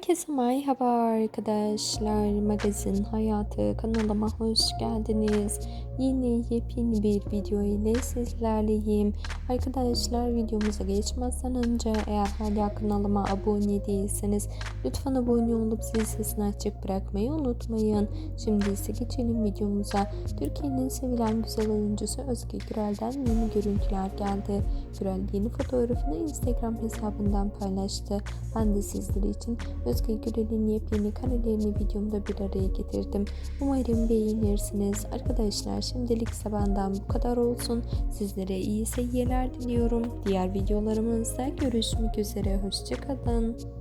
Herkese merhaba arkadaşlar. Magazin Hayatı kanalıma hoş geldiniz. Yine yepyeni bir video ile sizlerleyim. Arkadaşlar videomuza geçmezden önce eğer hala kanalıma abone değilseniz lütfen abone olup zil sesini açık bırakmayı unutmayın. Şimdi ise geçelim videomuza. Türkiye'nin sevilen güzel oyuncusu Özge Gürel'den yeni görüntüler geldi. Gürel yeni fotoğrafını Instagram hesabından paylaştı. Ben de sizler için Özge Gürel'in yepyeni karelerini videomda bir araya getirdim. Umarım beğenirsiniz. Arkadaşlar şimdilik benden bu kadar olsun. Sizlere iyi seyirler diliyorum. Diğer videolarımızda görüşmek üzere. Hoşçakalın.